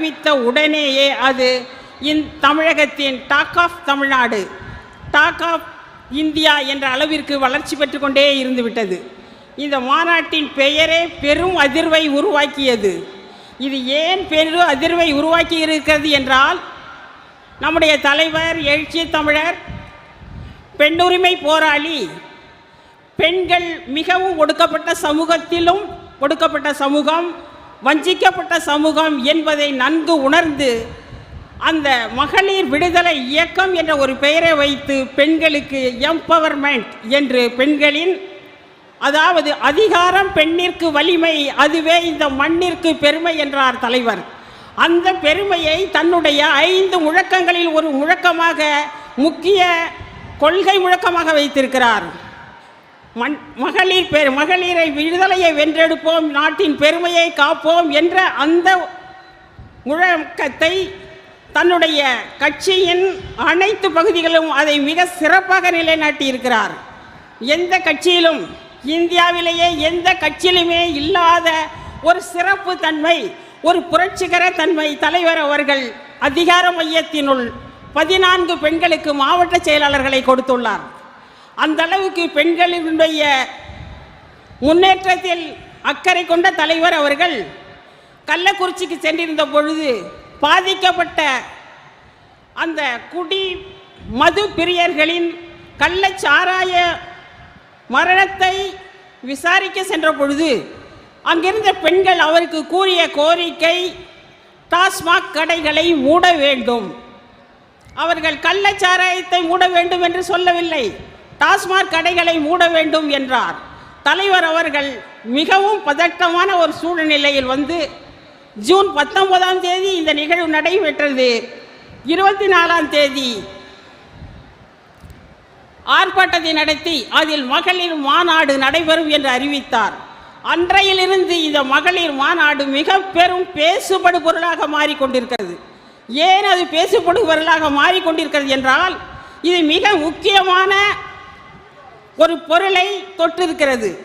அறிவித்த உடனேயே அது இந் தமிழகத்தின் talk of Tamil Nadu talk of India என்ற அளவிற்கு வளர்ச்சி பெற்றுக்கொண்டே இருந்துவிட்டது. இந்த மாநாட்டின் பெயரே பெரும் அதிர்வை உருவாக்கியது. இது ஏன் பெரும் அதிர்வை உருவாக்கி இருக்கிறது என்றால் நம்முடைய தலைவர் எழுச்சி தமிழர் பெண்ணுரிமை போராளி பெண்கள் மிகவும் ஒடுக்கப்பட்ட சமூகத்திலும் ஒடுக்கப்பட்ட சமூகம் வஞ்சிக்கப்பட்ட சமூகம் என்பதை நன்கு உணர்ந்து அந்த மகளிர் விடுதலை இயக்கம் என்ற ஒரு பெயரை வைத்து பெண்களுக்கு எம்பவர்மெண்ட் என்று பெண்களின் அதாவது அதிகாரம் பெண்ணிற்கு வலிமை அதுவே இந்த மண்ணிற்கு பெருமை என்றார் தலைவர். அந்த பெருமையை தன்னுடைய ஐந்து முழக்கங்களில் ஒரு முழக்கமாக முக்கிய கொள்கை முழக்கமாக வைத்திருக்கிறார். மண் மகளிர் பெரு மகளிரை விடுதலையை வென்றெடுப்போம் நாட்டின் பெருமையை காப்போம் என்ற அந்த முழக்கத்தை தன்னுடைய கட்சியின் அனைத்து பகுதிகளும் அதை மிக சிறப்பாக நிலைநாட்டியிருக்கிறார். எந்த கட்சியிலும் இந்தியாவிலேயே எந்த கட்சியிலுமே இல்லாத ஒரு சிறப்பு தன்மை ஒரு புரட்சிகர தன்மை தலைவர் அவர்கள் அதிகார மையத்தினுள் பதினான்கு பெண்களுக்கு மாவட்ட செயலாளர்களை கொடுத்துள்ளார். அந்த அளவுக்கு பெண்களினுடைய முன்னேற்றத்தில் அக்கறை கொண்ட தலைவர் அவர்கள் கள்ளக்குறிச்சிக்கு சென்றிருந்த பொழுது பாதிக்கப்பட்ட அந்த குடி மது பிரியர்களின் கள்ளச்சாராய மரணத்தை விசாரிக்க சென்ற பொழுது அங்கிருந்த பெண்கள் அவருக்கு கூறிய கோரிக்கை டாஸ்மாக் கடைகளை மூட வேண்டும். அவர்கள் கள்ளச்சாராயத்தை மூட வேண்டும் என்று சொல்லவில்லை. டாஸ்மாக் கடைகளை மூட வேண்டும் என்றார். தலைவர் அவர்கள் மிகவும் பதட்டமான ஒரு சூழ்நிலையில் வந்து ஜூன் பத்தொன்பதாம் தேதி இந்த நிகழ்வு நடைபெற்றது. இருபத்தி நாலாம் தேதி ஆர்ப்பாட்டத்தை நடத்தி அதில் மகளிர் மாநாடு நடைபெறும் என்று அறிவித்தார். அன்றையிலிருந்து இந்த மகளிர் மாநாடு மிக பெரும் பேசுபடு பொருளாக மாறிக்கொண்டிருக்கிறது. ஏன் அது பேசுபடு பொருளாக மாறிக்கொண்டிருக்கிறது என்றால் இது மிக முக்கியமான ஒரு பொருளை தொட்டிருக்கிறது.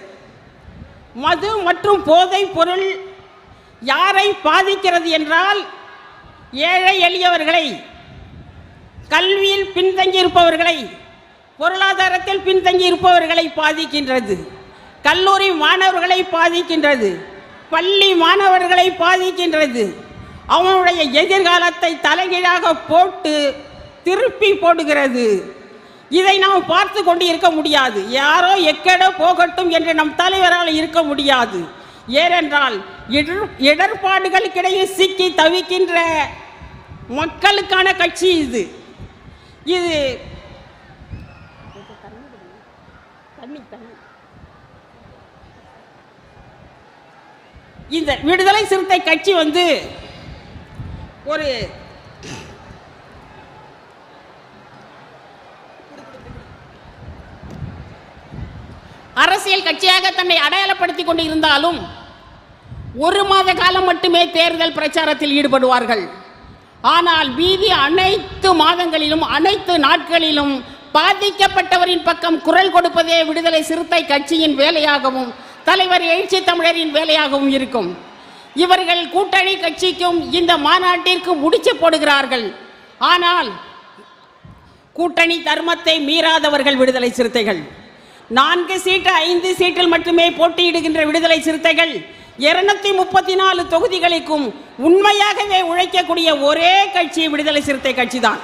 மது மற்றும் போதை பொருள் யாரை பாதிக்கிறது என்றால் ஏழை எளியவர்களை கல்வியில் பின்தங்கி இருப்பவர்களை பொருளாதாரத்தில் பின்தங்கி இருப்பவர்களை பாதிக்கின்றது. கல்லூரி மாணவர்களை பாதிக்கின்றது. பள்ளி மாணவர்களை பாதிக்கின்றது. அவனுடைய எதிர்காலத்தை தலைகீழாக போட்டு திருப்பி போடுகிறது. இதை நாம் பார்த்து கொண்டு இருக்க முடியாது. யாரோ எக்கடோ போகட்டும் என்று நம் தலைவரால் இருக்க முடியாது. ஏனென்றால் இடர் இடர்பாடுகளுக்கிடையே சிக்கி தவிக்கின்ற மக்களுக்கான கட்சி இது. இது இந்த விடுதலை சிறுத்தை கட்சி வந்து ஒரு அரசியல் கட்சியாக தன்னை அடையாளப்படுத்திக் கொண்டு இருந்தாலும் ஒரு மாத காலம் மட்டுமே தேர்தல் பிரச்சாரத்தில் ஈடுபடுவார்கள். ஆனால் மீதி அனைத்து மாதங்களிலும் அனைத்து நாட்களிலும் பாதிக்கப்பட்டவரின் பக்கம் குரல் கொடுப்பதே விடுதலை சிறுத்தை கட்சியின் வேலையாகவும் தலைவர் எழுச்சி தமிழரின் வேலையாகவும் இருக்கும். இவர்கள் கூட்டணி கட்சிக்கும் இந்த மாநாட்டிற்கு முடிச்சு போடுகிறார்கள். ஆனால் கூட்டணி தர்மத்தை மீறாதவர்கள் விடுதலை சிறுத்தைகள். நான்கு சீட்டு ஐந்து சீட்டில் மட்டுமே போட்டியிடுகின்ற விடுதலை சிறுத்தைகள் இருநூத்தி முப்பத்தி நாலு தொகுதிகளுக்கும் உண்மையாகவே உழைக்கக்கூடிய ஒரே கட்சி விடுதலை சிறுத்தை கட்சி தான்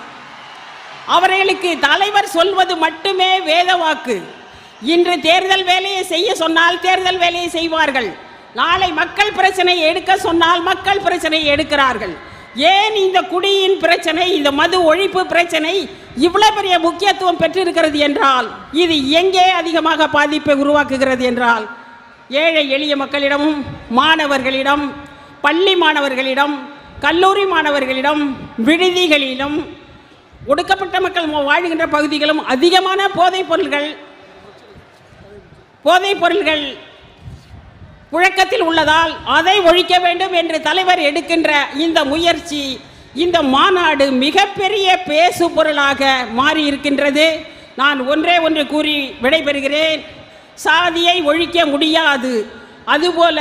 அவர்களுக்கு தலைவர் சொல்வது மட்டுமே வேத வாக்கு இன்று தேர்தல் வேலையை செய்ய சொன்னால் தேர்தல் வேலையை செய்வார்கள். நாளை மக்கள் பிரச்சனையை எடுக்க சொன்னால் மக்கள் பிரச்சனையை எடுக்கிறார்கள். ஏன் இந்த குடியின் பிரச்சனை இந்த மது ஒழிப்பு பிரச்சனை இவ்வளவு பெரிய முக்கியத்துவம் பெற்றிருக்கிறது என்றால் இது எங்கே அதிகமாக பாதிப்பை உருவாக்குகிறது என்றால் ஏழை எளிய மக்களிடமும் மாணவர்களிடம் பள்ளி மாணவர்களிடம் கல்லூரி மாணவர்களிடம் விடுதிகளிலும் ஒடுக்கப்பட்ட மக்கள் வாழ்கின்ற பகுதிகளும் அதிகமான போதைப் பொருள்கள் போதைப் பொருள்கள் புழக்கத்தில் உள்ளதால் அதை ஒழிக்க வேண்டும் என்று தலைவர் எடுக்கின்ற இந்த முயற்சி இந்த மாநாடு மிகப்பெரிய பேசு பொருளாக மாறி இருக்கின்றது நான் ஒன்றே ஒன்று கூறி விடைபெறுகிறேன். சாதியை ஒழிக்க முடியாது. அதுபோல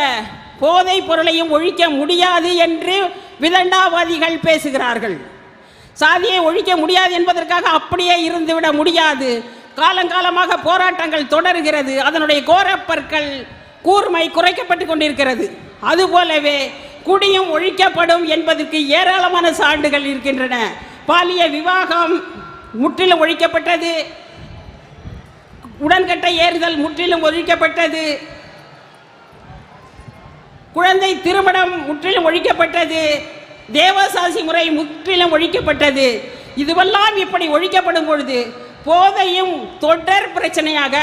போதைப் பொருளையும் ஒழிக்க முடியாது என்று விதண்டாவாதிகள் பேசுகிறார்கள். சாதியை ஒழிக்க முடியாது என்பதற்காக அப்படியே இருந்துவிட முடியாது. காலங்காலமாக போராட்டங்கள் தொடர்கிறது. அதனுடைய கோரப்பற்கள் கூர்மை குறைக்கப்பட்டு கொண்டிருக்கிறது. அதுபோலவே குடியும் ஒழிக்கப்படும் என்பதற்கு ஏராளமான சான்றுகள் இருக்கின்றன. பாலிய விவாகம் முற்றிலும் ஒழிக்கப்பட்டது. உடன்கட்டை ஏறுதல் முற்றிலும் ஒழிக்கப்பட்டது. குழந்தை திருமணம் முற்றிலும் ஒழிக்கப்பட்டது. தேவசாசி முறை முற்றிலும் ஒழிக்கப்பட்டது. இதுவெல்லாம் இப்படி ஒழிக்கப்படும் பொழுது போதையும் தொடர் பிரச்சனையாக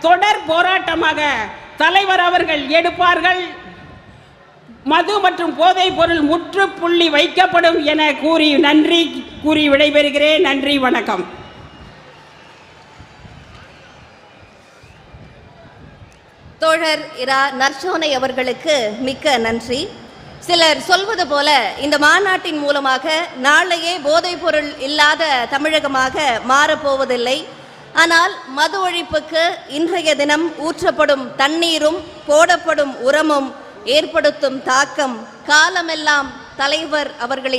தொடர் போராட்டமாக தலைவர் அவர்கள் எடுப்பார்கள். மது மற்றும் போதைப் பொருள் முற்றுப்புள்ளி வைக்கப்படும் என கூறி நன்றி கூறி விடைபெறுகிறேன். நன்றி வணக்கம். தோழர் இரா நர்சோனை அவர்களுக்கு மிக்க நன்றி. சிலர் சொல்வது போல இந்த மாநாட்டின் மூலமாக நாளையே போதைப்பொருள் இல்லாத தமிழகமாக மாறப்போவதில்லை ஆனால் மது ஒழிப்புக்கு இன்றைய தினம் ஊற்றப்படும் தண்ணீரும் போடப்படும் உரமும் ஏற்படுத்தும் தாக்கம். காலமெல்லாம் தலைவர் அவர்களின்